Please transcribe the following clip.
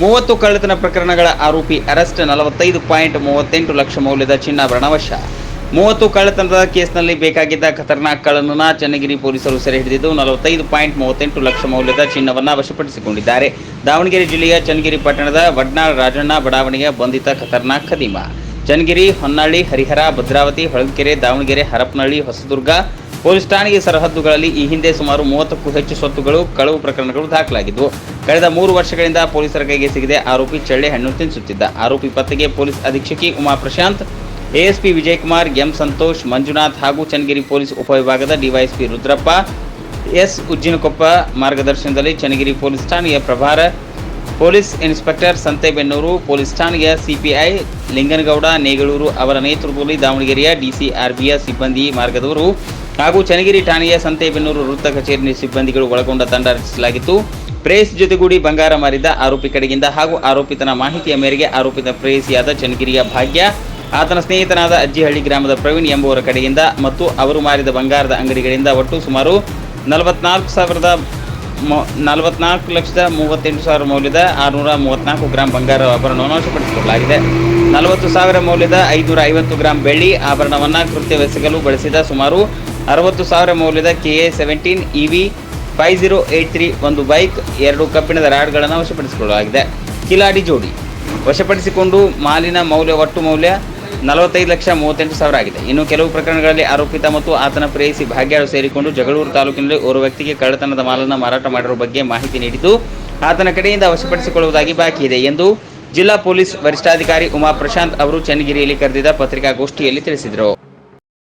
ಮೂವತ್ತು ಕಳ್ಳತನ ಪ್ರಕರಣಗಳ ಆರೋಪಿ ಅರೆಸ್ಟ್ ನಲವತ್ತೈದು ಪಾಯಿಂಟ್ ಮೂವತ್ತೆಂಟು ಲಕ್ಷ ಮೌಲ್ಯದ ಚಿನ್ನಾಭರಣ ವಶ ಮೂವತ್ತು ಕಳ್ಳತನದ ಕೇಸ್ನಲ್ಲಿ ಬೇಕಾಗಿದ್ದ ಖತರ್ನಾಕ್ ಕಳ್ಳನ ಚನ್ನಗಿರಿ ಪೊಲೀಸರು ಸೆರೆ ಹಿಡಿದಿದ್ದು ನಲವತ್ತೈದು ಪಾಯಿಂಟ್ ಮೂವತ್ತೆಂಟು ಲಕ್ಷ ಮೌಲ್ಯದ ಚಿನ್ನವನ್ನು ವಶಪಡಿಸಿಕೊಂಡಿದ್ದಾರೆ. ದಾವಣಗೆರೆ ಜಿಲ್ಲೆಯ ಚನ್ನಗಿರಿ ಪಟ್ಟಣದ ವಡ್ನಾಳ್ ರಾಜಣ್ಣ ಬಡಾವಣೆಯ ಬಂಧಿತ ಖತರ್ನಾಕ್ ಖದೀಮ. ಚನ್ನಗಿರಿ ಹೊನ್ನಾಳಿ ಹರಿಹರ ಭದ್ರಾವತಿ ಹೊಳಲ್ಕೆರೆ ದಾವಣಗೆರೆ ಹರಪನಹಳ್ಳಿ ಹೊಸದುರ್ಗ ಪೊಲೀಸ್ ಠಾಣೆಗೆ ಸರಹದ್ದುಗಳಲ್ಲಿ ಈ ಹಿಂದೆ ಸುಮಾರು ಮೂವತ್ತಕ್ಕೂ ಹೆಚ್ಚು ಸ್ವತ್ತುಗಳು, ಕಳವು ಪ್ರಕರಣಗಳು ದಾಖಲಾಗಿದ್ದವು ಕಳೆದ ಮೂರು ವರ್ಷಗಳಿಂದ ಪೊಲೀಸರ ಕೈಗೆ ಸಿಗದೆ ಆರೋಪಿ ಚಳ್ಳೆ ಹಣ್ಣು ತಿನ್ನಿಸುತ್ತಿದ್ದ. ಆರೋಪಿ ಪತ್ತೆಗೆ ಪೊಲೀಸ್ ಅಧೀಕ್ಷಕಿ ಉಮಾ ಪ್ರಶಾಂತ್, ಎಎಸ್ಪಿ ವಿಜಯಕುಮಾರ್, ಎಂ ಸಂತೋಷ್, ಮಂಜುನಾಥ್ ಹಾಗೂ ಚನ್ನಗಿರಿ ಪೊಲೀಸ್ ಉಪವಿಭಾಗದ ಡಿವೈಎಸ್ಪಿ ರುದ್ರಪ್ಪ, ಎಸ್ ಉಜ್ಜಿನಕೊಪ್ಪ ಮಾರ್ಗದರ್ಶನದಲ್ಲಿ ಚನ್ನಗಿರಿ ಪೊಲೀಸ್ ಠಾಣೆಯ ಪ್ರಭಾರ ಪೊಲೀಸ್ ಇನ್ಸ್ಪೆಕ್ಟರ್ ಸಂತೆಬೆನ್ನೂರು ಪೊಲೀಸ್ ಠಾಣೆಯ ಸಿಪಿಐ ಲಿಂಗನಗೌಡ ನೇಗಳೂರು ಅವರ ನೇತೃತ್ವದಲ್ಲಿ ದಾವಣಗೆರೆಯ ಡಿಸಿಆರ್ಬಿಯ ಸಿಬ್ಬಂದಿ ಮಾರ್ಗದವರು ಹಾಗೂ ಚನ್ನಗಿರಿ ಠಾಣೆಯ ಸಂತೆಬೆನ್ನೂರು ವೃತ್ತ ಕಚೇರಿ ಸಿಬ್ಬಂದಿಗಳು ಒಳಗೊಂಡ ತಂಡ ರಚಿಸಲಾಗಿತ್ತು. ಪ್ರೇಸ್ ಜೊತೆಗೂಡಿ ಬಂಗಾರ ಮಾರಿದ ಆರೋಪಿ ಕಡೆಗಿಂದ ಹಾಗೂ ಆರೋಪಿತನ ಮಾಹಿತಿಯ ಮೇರೆಗೆ ಆರೋಪಿತ ಪ್ರೇಯಸಿಯಾದ ಚನ್ನಗಿರಿಯ ಭಾಗ್ಯ, ಆತನ ಸ್ನೇಹಿತನಾದ ಅಜ್ಜಿಹಳ್ಳಿ ಗ್ರಾಮದ ಪ್ರವೀಣ್ ಎಂಬುವರ ಕಡೆಯಿಂದ ಮತ್ತು ಅವರು ಮಾರಿದ ಬಂಗಾರದ ಅಂಗಡಿಗಳಿಂದ ಒಟ್ಟು ಸುಮಾರು ನಲವತ್ನಾಲ್ಕು ಸಾವಿರದ ಮೊ ನಲವತ್ನಾಲ್ಕು ಲಕ್ಷದ ಮೂವತ್ತೆಂಟು ಸಾವಿರ ಮೌಲ್ಯದ ಆರುನೂರ ಮೂವತ್ನಾಲ್ಕು ಗ್ರಾಂ ಬಂಗಾರ ಆಭರಣವನ್ನು ವಶಪಡಿಸಿಕೊಳ್ಳಲಾಗಿದೆ ನಲವತ್ತು ಸಾವಿರ ಮೌಲ್ಯದ ಐನೂರ ಐವತ್ತು ಗ್ರಾಂ ಬೆಳ್ಳಿ ಆಭರಣವನ್ನು ಕೃತ್ಯವೆಸಗಲು ಬಳಸಿದ ಸುಮಾರು ಅರವತ್ತು ಸಾವಿರ ಮೌಲ್ಯದ K A seventeen E V five zero eight three ಒಂದು ಬೈಕ್ ಎರಡು ಕಬ್ಬಿಣದ ರಾಡ್ಗಳನ್ನು ವಶಪಡಿಸಿಕೊಳ್ಳಲಾಗಿದೆ. ಕಿಲಾಡಿ ಜೋಡಿ. ವಶಪಡಿಸಿಕೊಂಡು ಮಾಲಿನ ಮೌಲ್ಯ ಒಟ್ಟು ಮೌಲ್ಯ ನಲವತ್ತೈದು ಲಕ್ಷ ಮೂವತ್ತೆಂಟು ಸಾವಿರ ಆಗಿದೆ. ಇನ್ನು ಕೆಲವು ಪ್ರಕರಣಗಳಲ್ಲಿ ಆರೋಪಿತ ಮತ್ತು ಆತನ ಪ್ರೇಯಸಿ ಭಾಗ್ಯಾಳು ಸೇರಿಕೊಂಡು ಜಗಳೂರು ತಾಲೂಕಿನಲ್ಲಿ ಓರ್ವ ವ್ಯಕ್ತಿಗೆ ಕಳ್ಳತನದ ಮಾಲನ್ನು ಮಾರಾಟ ಮಾಡಿರುವ ಬಗ್ಗೆ ಮಾಹಿತಿ ನೀಡಿದ್ದು, ಆತನ ಕಡೆಯಿಂದ ವಶಪಡಿಸಿಕೊಳ್ಳುವುದಾಗಿ ಬಾಕಿ ಇದೆ ಎಂದು ಜಿಲ್ಲಾ ಪೊಲೀಸ್ ವರಿಷ್ಠಾಧಿಕಾರಿ ಉಮಾ ಪ್ರಶಾಂತ್ ಅವರು ಚನ್ನಗಿರಿಯಲ್ಲಿ ಕರೆದಿದ್ದ ಪತ್ರಿಕಾಗೋಷ್ಠಿಯಲ್ಲಿ ತಿಳಿಸಿದರು.